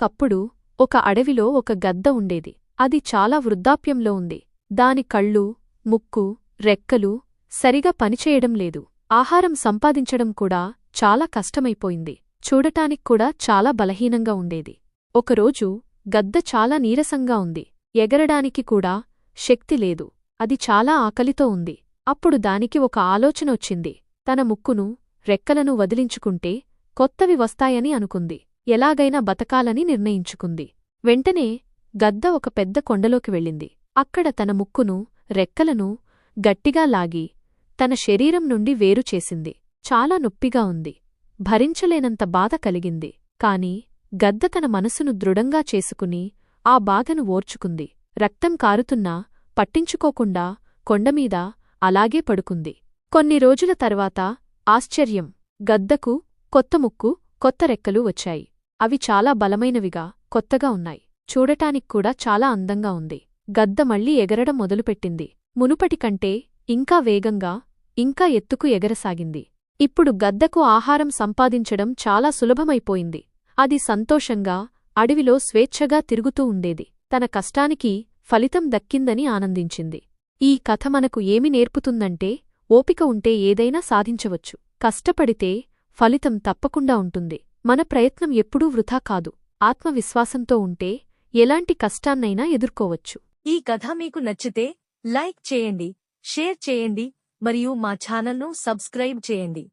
కప్పుడు ఒక అడవిలో ఒక గద్ద ఉండేది. అది చాలా వృద్ధాప్యంలో ఉంది. దాని కళ్ళు ముక్కు రెక్కలు సరిగా పనిచేయడం లేదు. ఆహారం సంపాదించడం కూడా చాలా కష్టమైపోయింది. చూడటానికి కూడా చాలా బలహీనంగా ఉండేది. ఒకరోజు గద్ద చాలా నీరసంగా ఉంది. ఎగరడానికి కూడా శక్తి లేదు. అది చాలా ఆకలితో ఉంది. అప్పుడు దానికి ఒక ఆలోచన వచ్చింది. తన ముక్కును రెక్కలను వదిలించుకుంటే కొత్తవి వస్తాయని అనుకుంది. ఎలాగైనా బతకాలని నిర్ణయించుకుంది. వెంటనే గద్ద ఒక పెద్ద కొండలోకి వెళ్ళింది. అక్కడ తన ముక్కును రెక్కలను గట్టిగా లాగి తన శరీరం నుండి వేరు చేసింది. చాలా నొప్పిగా ఉంది. భరించలేనంత బాధ కలిగింది. కాని గద్ద తన మనసును దృఢంగా చేసుకుని ఆ బాధను ఓర్చుకుంది. రక్తం కారుతున్నా పట్టించుకోకుండా కొండమీద అలాగే పడుకుంది. కొన్ని రోజుల తర్వాత ఆశ్చర్యం. గద్దకు కొత్త ముక్కు కొత్త రెక్కలు వచ్చాయి. అవి చాలా బలమైనవిగా కొత్తగా ఉన్నాయి. చూడటానిక్కూడా చాలా అందంగా ఉంది. గద్ద మళ్ళీ ఎగరడం మొదలుపెట్టింది. మునుపటికంటే ఇంకా వేగంగా ఇంకా ఎత్తుకు ఎగరసాగింది. ఇప్పుడు గద్దకు ఆహారం సంపాదించడం చాలా సులభమైపోయింది. అది సంతోషంగా అడవిలో స్వేచ్ఛగా తిరుగుతూ ఉండేది. తన కష్టానికి ఫలితం దక్కిందని ఆనందించింది. ఈ కథ మనకు ఏమి నేర్పుతుందంటే ఓపిక ఉంటే ఏదైనా సాధించవచ్చు. కష్టపడితే ఫలితం తప్పకుండా ఉంటుంది. మన ప్రయత్నం ఎప్పుడూ వృథా కాదు. ఆత్మవిశ్వాసంతో ఉంటే ఎలాంటి కష్టాన్నైనా ఎదుర్కోవచ్చు. ఈ కథ మీకు నచ్చితే లైక్ చేయండి షేర్ చేయండి మరియు మా ఛానల్ను సబ్స్క్రైబ్ చేయండి.